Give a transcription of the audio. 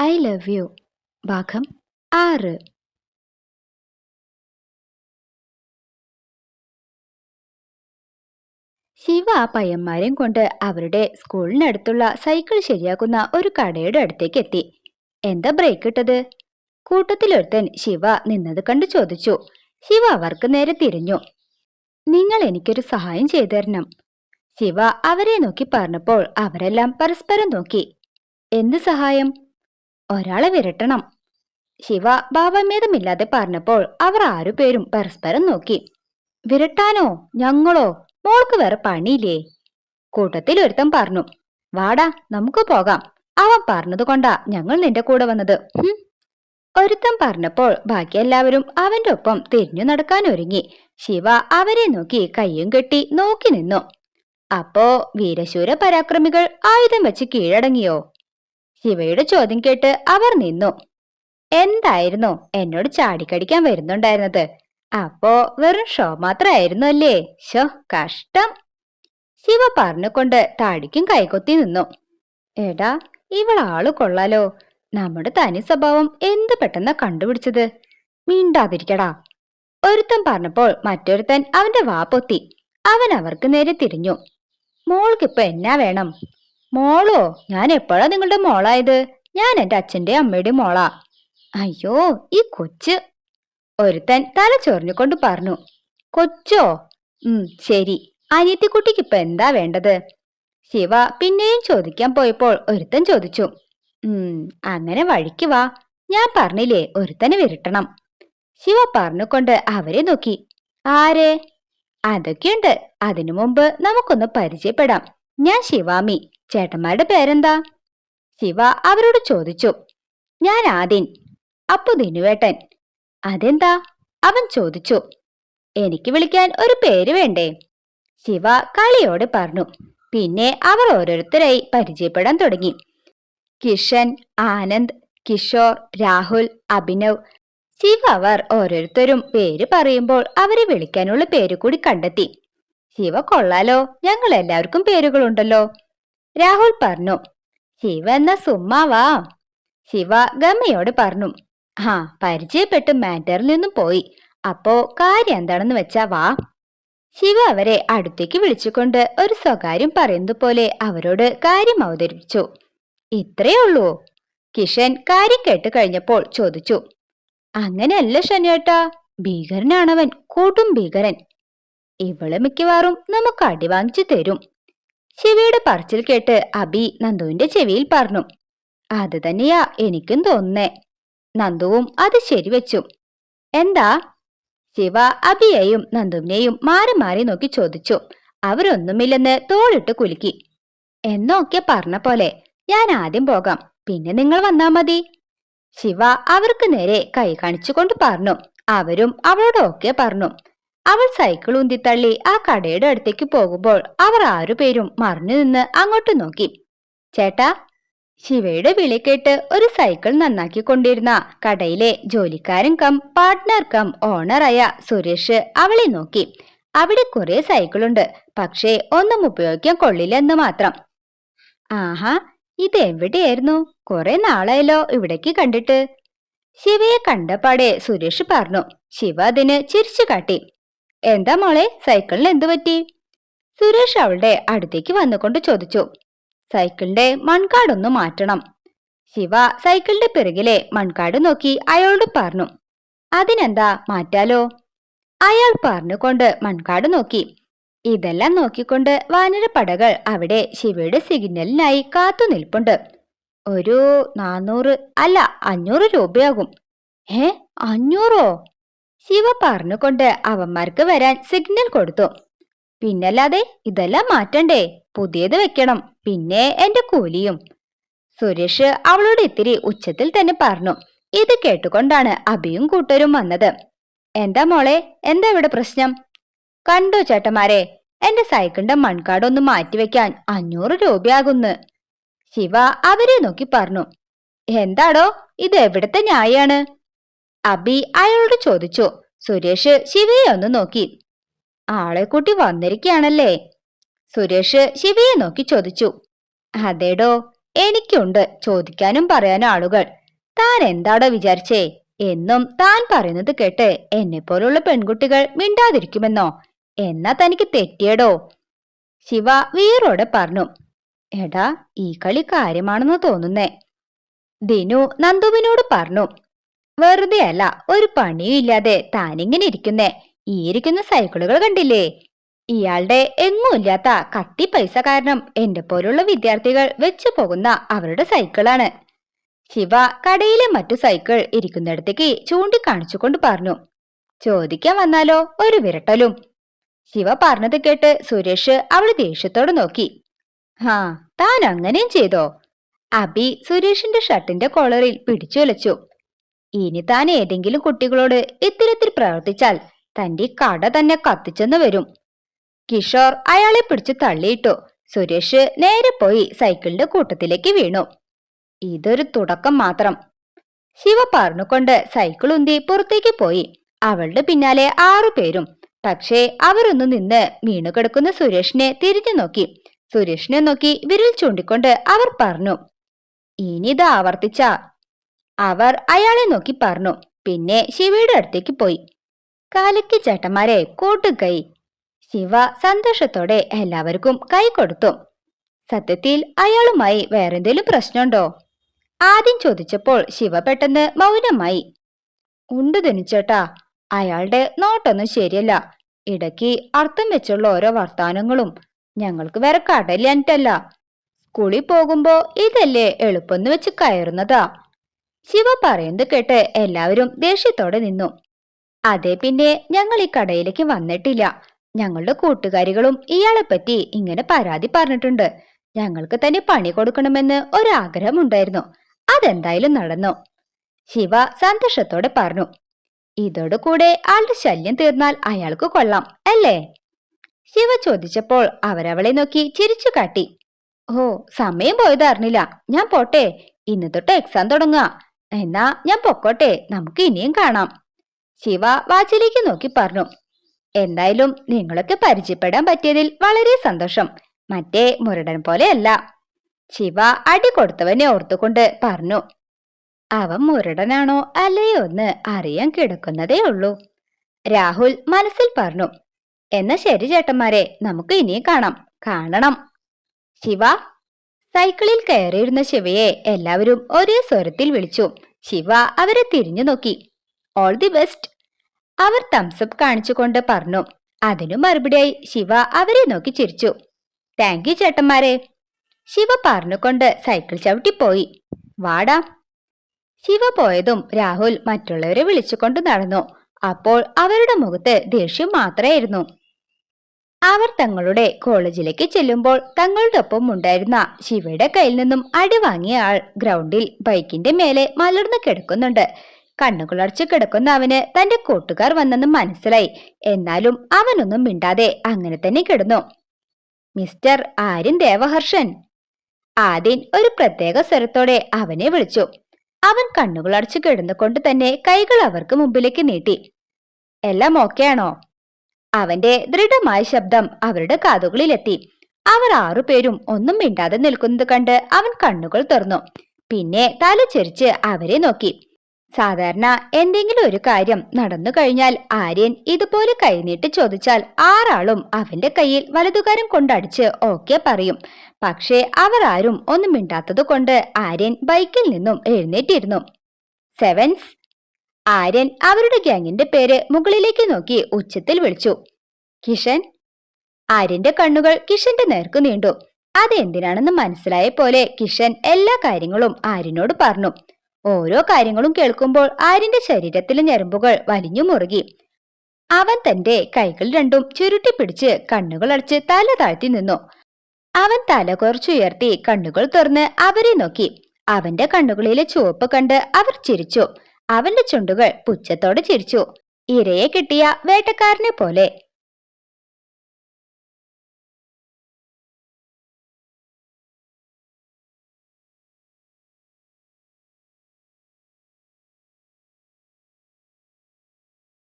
I love you. ഭാഗം ആറ്. ശിവ പയ്യന്മാരെയും കൊണ്ട് അവരുടെ സ്കൂളിനടുത്തുള്ള സൈക്കിൾ ശരിയാക്കുന്ന ഒരു കടയുടെ അടുത്തേക്ക് എത്തി. എന്താ ബ്രേക്ക് ഇട്ടത്? കൂട്ടത്തിലൊരുത്തൻ ശിവ നിന്നത് കണ്ട് ചോദിച്ചു. ശിവ അവർക്ക് നേരെ തിരിഞ്ഞു. നിങ്ങൾ എനിക്കൊരു സഹായം ചെയ്തു തരണം ശിവ അവരെ നോക്കി പറഞ്ഞപ്പോൾ അവരെല്ലാം പരസ്പരം നോക്കി. എന്ത് സഹായം? ഒരാളെ വിരട്ടണം. ശിവ ഭാവമേതമില്ലാതെ പറഞ്ഞപ്പോൾ അവർ ആരുപേരും പരസ്പരം നോക്കി. വിരട്ടാനോ? ഞങ്ങളോ? മോൾക്ക് വേറെ പണിയില്ലേ? കൂട്ടത്തിൽ ഒരുത്തൻ പറഞ്ഞു. വാടാ നമുക്ക് പോകാം. അവൻ പറഞ്ഞതുകൊണ്ടാ ഞങ്ങൾ നിന്റെ കൂടെ വന്നത്. ഒരുത്തൻ പറഞ്ഞപ്പോൾ ബാക്കി എല്ലാവരും അവന്റെ ഒപ്പം തിരിഞ്ഞു നടക്കാൻ ഒരുങ്ങി. ശിവ അവരെ നോക്കി കയ്യും കെട്ടി നോക്കി നിന്നു. അപ്പോ വീരശൂര പരാക്രമികൾ ആയുധം വെച്ച് കീഴടങ്ങിയോ? ശിവയുടെ ചോദ്യം കേട്ട് അവർ നിന്നു. എന്തായിരുന്നു? എന്നോട് ചാടിക്കടിക്കാൻ വരുന്നുണ്ടായിരുന്നത്. അപ്പോ വെറും ഷോ മാത്രമായിരുന്നു അല്ലേ? ഷോ കഷ്ടം. ശിവ പറഞ്ഞുകൊണ്ട് താടിക്കും കൈകൊത്തി നിന്നു. എടാ ഇവളാൾ കൊള്ളാലോ. നമ്മുടെ തനി സ്വഭാവം എന്ത് പെട്ടെന്ന കണ്ടുപിടിച്ചത്? മിണ്ടാതിരിക്കടാ. ഒരുത്തൻ പറഞ്ഞപ്പോൾ മറ്റൊരുത്തൻ അവന്റെ വാ പൊത്തി. അവൻ അവർക്ക് നേരെ തിരിഞ്ഞു. മോൾക്കിപ്പോ എന്നാ വേണം? മോളോ ഞാൻ എപ്പോഴാ നിങ്ങളുടെ മോളായത്? ഞാൻ എന്റെ അച്ഛന്റെ അമ്മയുടെ മോളാ. അയ്യോ ഈ കൊച്ച്. ഒരുത്തൻ തല ചൊറിഞ്ഞുകൊണ്ട് പറഞ്ഞു കൊച്ചോ ഉം ശരി. അനിയത്തിക്കുട്ടിക്ക് ഇപ്പൊ എന്താ വേണ്ടത്? ശിവ പിന്നെയും ചോദിക്കാൻ പോയപ്പോൾ ഒരുത്തൻ ചോദിച്ചു ഉം അങ്ങനെ വഴിക്ക് വാ. ഞാൻ പറഞ്ഞില്ലേ ഒരുത്തനെ വിരട്ടണം. ശിവ പറഞ്ഞുകൊണ്ട് അവരെ നോക്കി. ആരെ? അതൊക്കെയുണ്ട്. അതിനു മുമ്പ് നമുക്കൊന്ന് പരിചയപ്പെടാം. ഞാൻ ശിവാമി. ചേട്ടന്മാരുടെ പേരെന്താ? ശിവ അവരോട് ചോദിച്ചു. ഞാൻ ആദിൻ അപ്പു ദിനുവേട്ടൻ. അതെന്താ? അവൻ ചോദിച്ചു. എനിക്ക് വിളിക്കാൻ ഒരു പേര് വേണ്ടേ? ശിവ കളിയോട് പറഞ്ഞു. പിന്നെ അവർ ഓരോരുത്തരായി പരിചയപ്പെടാൻ തുടങ്ങി. കിഷൻ ആനന്ദ് കിഷോർ രാഹുൽ അഭിനവ്. ശിവ അവർ ഓരോരുത്തരും പേര് പറയുമ്പോൾ അവരെ വിളിക്കാനുള്ള പേര് കൂടി കണ്ടെത്തി. ശിവ കൊള്ളാലോ. ഞങ്ങൾ എല്ലാവർക്കും പേരുകളുണ്ടല്ലോ. രാഹുൽ പറഞ്ഞു ശിവ എന്ന സുമ്മാവാ ശിവ ഗമ്മയോട് പറഞ്ഞു ആ പരിചയപ്പെട്ട് മാറ്ററിൽ നിന്നും പോയി. അപ്പോ കാര്യം എന്താണെന്ന് വെച്ചാ വാ. ശിവ അവരെ അടുത്തേക്ക് വിളിച്ചുകൊണ്ട് ഒരു സ്വകാര്യം പറയുന്നത് പോലെ അവരോട് കാര്യം അവതരിപ്പിച്ചു. ഇത്രേ ഉള്ളൂ. കിഷൻ കാര്യം കേട്ട് കഴിഞ്ഞപ്പോൾ ചോദിച്ചു അങ്ങനെയല്ല ശനിയേട്ടാ ഭീകരനാണവൻ കൂട്ടും ഭീകരൻ. ഇവൾ മിക്കവാറും നമുക്ക് അടി വാങ്ങിച്ചു തരും. ശിവയുടെ പറച്ചിൽ കേട്ട് അബി നന്ദുവിന്റെ ചെവിയിൽ പറഞ്ഞു അത് തന്നെയാ എനിക്കും തോന്നേ നന്ദുവും അത് ശരിവെച്ചു. എന്താ? ശിവ അബിയെയും നന്ദുവിനെയും മാറി മാറി നോക്കി ചോദിച്ചു. അവരൊന്നുമില്ലെന്ന് തോളിട്ട് കുലുക്കി. എന്നൊക്കെ പറഞ്ഞ പോലെ ഞാൻ ആദ്യം പോകാം. പിന്നെ നിങ്ങൾ വന്നാ മതി. ശിവ അവർക്ക് നേരെ കൈ കാണിച്ചുകൊണ്ട് പറഞ്ഞു അവരും അവളോട് ഒക്കെ പറഞ്ഞു അവൾ സൈക്കിൾ ഉന്തിത്തള്ളി ആ കടയുടെ അടുത്തേക്ക് പോകുമ്പോൾ അവർ ആറുപേരും മറിഞ്ഞു നിന്ന് അങ്ങോട്ട് നോക്കി. ചേട്ടാ ശിവയുടെ വിളി കേട്ട് ഒരു സൈക്കിൾ നന്നാക്കിക്കൊണ്ടിരുന്ന കടയിലെ ജോലിക്കാരൻ കം പാർട്ട്ണർ കം ഓണറായ സുരേഷ് അവളെ നോക്കി. അവിടെ കുറെ സൈക്കിളുണ്ട് പക്ഷേ ഒന്നും ഉപയോഗിക്കാൻ കൊള്ളില്ലെന്ന് മാത്രം. ആഹാ ഇത് എവിടെയായിരുന്നു കുറെ നാളായല്ലോ ഇവിടേക്ക് കണ്ടിട്ട്. ശിവയെ കണ്ടപാടെ സുരേഷ് പറഞ്ഞു. ശിവ അതിന് ചിരിച്ചു കാട്ടി. എന്താ മോളെ? സൈക്കിളിന് എന്തു പറ്റി? സുരേഷ് അവളുടെ അടുത്തേക്ക് വന്നുകൊണ്ട് ചോദിച്ചു. സൈക്കിളിന്റെ മൺകാടൊന്ന് മാറ്റണം. ശിവ സൈക്കിളിന്റെ പിറകിലെ മൺകാട് നോക്കി അയാളോട് പറഞ്ഞു. അതിനെന്താ മാറ്റാലോ? അയാൾ പറഞ്ഞുകൊണ്ട് മൺകാട് നോക്കി. ഇതെല്ലാം നോക്കിക്കൊണ്ട് വാനരപ്പടകൾ അവിടെ ശിവയുടെ സിഗ്നലിനായി കാത്തു നിൽപ്പുണ്ട്. ഒരു നാനൂറ് അല്ല അഞ്ഞൂറ് രൂപയാകും. ഏ അഞ്ഞൂറോ? ശിവ പറഞ്ഞുകൊണ്ട് അവന്മാർക്ക് വരാൻ സിഗ്നൽ കൊടുത്തു. പിന്നല്ലാതെ ഇതെല്ലാം മാറ്റണ്ടേ? പുതിയത് വെക്കണം. പിന്നെ എന്റെ കൂലിയും. സുരേഷ് അവളോട് ഇത്തിരി ഉച്ചത്തിൽ തന്നെ പറഞ്ഞു. ഇത് കേട്ടുകൊണ്ടാണ് അഭിയും കൂട്ടരും വന്നത്. എന്താ മോളെ? എന്താ ഇവിടെ പ്രശ്നം? കണ്ടോ ചേട്ടന്മാരെ? എന്റെ സൈക്കിളിന്റെ മൺകാടൊന്ന് മാറ്റിവെക്കാൻ അഞ്ഞൂറ് രൂപയാകുന്ന്. ശിവ അവരെ നോക്കി പറഞ്ഞു. എന്താടോ? ഇത് എവിടത്തെ ന്യായാണ്? അബി അയാളോട് ചോദിച്ചു. സുരേഷ് ശിവയെ ഒന്ന് നോക്കി. ആളെ കൂട്ടി വന്നിരിക്കുകയാണല്ലേ? സുരേഷ് ശിവയെ നോക്കി ചോദിച്ചു. അതേടോ എനിക്കുണ്ട് ചോദിക്കാനും പറയാനും ആളുകൾ. താൻ എന്താടോ വിചാരിച്ചേ? എന്നും താൻ പറയുന്നത് കേട്ട് എന്നെ പോലുള്ള പെൺകുട്ടികൾ മിണ്ടാതിരിക്കുമെന്നോ? എന്നാ തനിക്ക് തെറ്റിയടോ? ശിവ വീറോടെ പറഞ്ഞു. എടാ ഈ കളി കാര്യമാണെന്ന് തോന്നുന്നേ. ദിനു നന്ദുവിനോട് പറഞ്ഞു. വെറുതെ അല്ല ഒരു പണിയും ഇല്ലാതെ താനിങ്ങനെ ഇരിക്കുന്നേ. ഈ ഇരിക്കുന്ന സൈക്കിളുകൾ കണ്ടില്ലേ? ഇയാളുടെ എങ്ങും ഇല്ലാത്ത കത്തി പൈസ കാരണം എന്റെ പോലുള്ള വിദ്യാർത്ഥികൾ വെച്ചു പോകുന്ന അവരുടെ സൈക്കിളാണ്. ശിവ കടയിലെ മറ്റു സൈക്കിൾ ഇരിക്കുന്നിടത്തേക്ക് ചൂണ്ടിക്കാണിച്ചുകൊണ്ട് പറഞ്ഞു ചോദിക്കാൻ വന്നാലോ? ഒരു വിരട്ടലും. ശിവ പറഞ്ഞത് കേട്ട് സുരേഷ് അവൾ ദേഷ്യത്തോടെ നോക്കി. ഹാ താൻ അങ്ങനെയും ചെയ്തോ? അബി സുരേഷിന്റെ ഷർട്ടിന്റെ കോളറിൽ പിടിച്ചുലച്ചു ഇനി താൻ ഏതെങ്കിലും കുട്ടികളോട് ഇത്തരത്തിൽ പ്രവർത്തിച്ചാൽ തന്റെ കട തന്നെ കത്തിച്ചെന്ന് വരും. കിഷോർ അയാളെ പിടിച്ച് തള്ളിയിട്ടു. സുരേഷ് നേരെ പോയി സൈക്കിളിന്റെ കൂട്ടത്തിലേക്ക് വീണു. ഇതൊരു തുടക്കം മാത്രം. ശിവ പറഞ്ഞുകൊണ്ട് സൈക്കിൾ ഉന്തി പുറത്തേക്ക് പോയി. അവളുടെ പിന്നാലെ ആറു പേരും. പക്ഷേ അവരൊന്നു നിന്ന് വീണുകിടക്കുന്ന സുരേഷിനെ തിരിഞ്ഞു നോക്കി. സുരേഷിനെ നോക്കി വിരൽ ചൂണ്ടിക്കൊണ്ട് അവർ പറഞ്ഞു ഇനി ഇനിത് ആവർത്തിച്ച അവർ അയാളെ നോക്കി പറഞ്ഞു. പിന്നെ ശിവയുടെ അടുത്തേക്ക് പോയി. കാലയ്ക്ക് ചേട്ടന്മാരെ കൂട്ടുകൈ. ശിവ സന്തോഷത്തോടെ എല്ലാവർക്കും കൈ കൊടുത്തു. സത്യത്തിൽ അയാളുമായി വേറെന്തേലും പ്രശ്നമുണ്ടോ? ആദ്യം ചോദിച്ചപ്പോൾ ശിവ പെട്ടെന്ന് മൗനമായി. ഉണ്ട് ധനിച്ചേട്ടാ അയാളുടെ നോട്ടൊന്നും ശരിയല്ല. ഇടയ്ക്ക് അർത്ഥം വെച്ചുള്ള ഓരോ വർത്താനങ്ങളും ഞങ്ങൾക്ക് വേറെ കടയില്ലാഞ്ഞിട്ടല്ല സ്കൂളിൽ പോകുമ്പോ ഇതല്ലേ എളുപ്പമെന്ന് വെച്ച് കയറുന്നതാ. ശിവ പറയുന്നത് കേട്ട് എല്ലാവരും ദേഷ്യത്തോടെ നിന്നു. അതെ പിന്നെ ഞങ്ങൾ ഈ കടയിലേക്ക് വന്നിട്ടില്ല. ഞങ്ങളുടെ കൂട്ടുകാരികളും ഇയാളെ പറ്റി ഇങ്ങനെ പരാതി പറഞ്ഞിട്ടുണ്ട്. ഞങ്ങൾക്ക് തന്നെ പണി കൊടുക്കണമെന്ന് ഒരാഗ്രഹമുണ്ടായിരുന്നു. അതെന്തായാലും നടന്നു. ശിവ സന്തോഷത്തോടെ പറഞ്ഞു. ഇതോടുകൂടെ ആളുടെ ശല്യം തീർന്നാൽ അയാൾക്ക് കൊള്ളാം അല്ലേ? ശിവ ചോദിച്ചപ്പോൾ അവരവളെ നോക്കി ചിരിച്ചു കാട്ടി. ഓ സമയം പോയത് അറിഞ്ഞില്ല ഞാൻ പോട്ടെ. ഇന്ന് തൊട്ട് എക്സാം തുടങ്ങുക. എന്നാ ഞാൻ പൊക്കോട്ടെ നമുക്ക് ഇനിയും കാണാം. ശിവ വാച്ചിലേക്ക് നോക്കി പറഞ്ഞു. എന്തായാലും നിങ്ങളൊക്കെ പരിചയപ്പെടാൻ പറ്റിയതിൽ വളരെ സന്തോഷം. മറ്റേ മുരടൻ പോലെയല്ല. ശിവ അടി കൊടുത്തവനെ ഓർത്തുകൊണ്ട് പറഞ്ഞു. അവൻ മുരടനാണോ അല്ലയോ എന്ന് അറിയാൻ കിടക്കുന്നതേ ഉള്ളൂ. രാഹുൽ മനസ്സിൽ പറഞ്ഞു. എന്നാ ശരി ചേട്ടന്മാരെ നമുക്ക് ഇനിയും കാണാം. കാണണം. ശിവ സൈക്കിളിൽ കയറിയിരുന്ന ശിവയെ എല്ലാവരും ഒരേ സ്വരത്തിൽ വിളിച്ചു. ശിവ അവരെ തിരിഞ്ഞു നോക്കി. ഓൾ ദി ബെസ്റ്റ് അവർ തംസപ്പ് കാണിച്ചുകൊണ്ട് പറഞ്ഞു. അതിനു മറുപടിയായി ശിവ അവരെ നോക്കി ചിരിച്ചു. താങ്ക് യു ചേട്ടന്മാരെ. ശിവ പറഞ്ഞുകൊണ്ട് സൈക്കിൾ ചവിട്ടിപ്പോയി വാടാ. ശിവ പോയതും രാഹുൽ മറ്റുള്ളവരെ വിളിച്ചുകൊണ്ട് നടന്നു. അപ്പോൾ അവരുടെ മുഖത്ത് ദേഷ്യം മാത്രമായിരുന്നു അവർ തങ്ങളുടെ കോളേജിലേക്ക് ചെല്ലുമ്പോൾ തങ്ങളുടെ ഒപ്പം ഉണ്ടായിരുന്ന ശിവയുടെ കയ്യിൽ നിന്നും അടി വാങ്ങിയ ആൾ ഗ്രൗണ്ടിൽ ബൈക്കിന്റെ മേലെ മലർന്നു കിടക്കുന്നുണ്ട്. കണ്ണുകളടച്ചു കിടക്കുന്ന അവന് തന്റെ കൂട്ടുകാർ വന്നെന്ന് മനസ്സിലായി. എന്നാലും അവനൊന്നും മിണ്ടാതെ അങ്ങനെ തന്നെ കിടന്നു. മിസ്റ്റർ ആര്യൻ ദേവഹർഷൻ. ആദ്യൻ ഒരു പ്രത്യേക സ്വരത്തോടെ അവനെ വിളിച്ചു. അവൻ കണ്ണുകളടച്ചു കിടന്നുകൊണ്ട് തന്നെ കൈകൾ അവർക്ക് മുമ്പിലേക്ക് നീട്ടി. എല്ലാം ഓക്കെയാണോ? അവന്റെ ദൃഢമായ ശബ്ദം അവരുടെ കാതുകളിലെത്തി. അവർ ആറുപേരും ഒന്നും മിണ്ടാതെ നിൽക്കുന്നത് കണ്ട് അവൻ കണ്ണുകൾ തുറന്നു. പിന്നെ തലചെരിച്ച് അവരെ നോക്കി. സാധാരണ എന്തെങ്കിലും ഒരു കാര്യം നടന്നു കഴിഞ്ഞാൽ ആര്യൻ ഇതുപോലെ കൈനീട്ടി ചോദിച്ചാൽ ആറാളും അവന്റെ കയ്യിൽ വലതുകാരം കൊണ്ടടിച്ച് ഓക്കെ പറയും. പക്ഷേ അവർ ആരും ഒന്നും മിണ്ടാത്തത് കൊണ്ട് ആര്യൻ ബൈക്കിൽ നിന്നും എഴുന്നേറ്റിരുന്നു. സെവൻസ് ആര്യൻ അവരുടെ ഗ്യാങ്ങിന്റെ പേര് മുകളിലേക്ക് നോക്കി ഉച്ചത്തിൽ വിളിച്ചു. കിഷൻ? ആര്യന്റെ കണ്ണുകൾ കിഷന്റെ നേർക്ക് നീണ്ടു. അതെന്തിനാണെന്ന് മനസ്സിലായ പോലെ കിഷൻ എല്ലാ കാര്യങ്ങളും ആര്യനോട് പറഞ്ഞു. ഓരോ കാര്യങ്ങളും കേൾക്കുമ്പോൾ ആര്യന്റെ ശരീരത്തിലെ ഞരമ്പുകൾ വലിഞ്ഞു മുറുകി. അവൻ തന്റെ കൈകൾ രണ്ടും ചുരുട്ടി പിടിച്ച് കണ്ണുകൾ അടച്ച് തല താഴ്ത്തി നിന്നു. അവൻ തല കുറച്ചുയർത്തി കണ്ണുകൾ തുറന്ന് അവരെ നോക്കി. അവന്റെ കണ്ണുകളിലെ ചുവപ്പ് കണ്ട് അവർ ചിരിച്ചു. അവന്റെ ചുണ്ടുകൾ പുച്ഛത്തോടെ ചിരിച്ചു. ഇരയെ കിട്ടിയ വേട്ടക്കാരനെ പോലെ.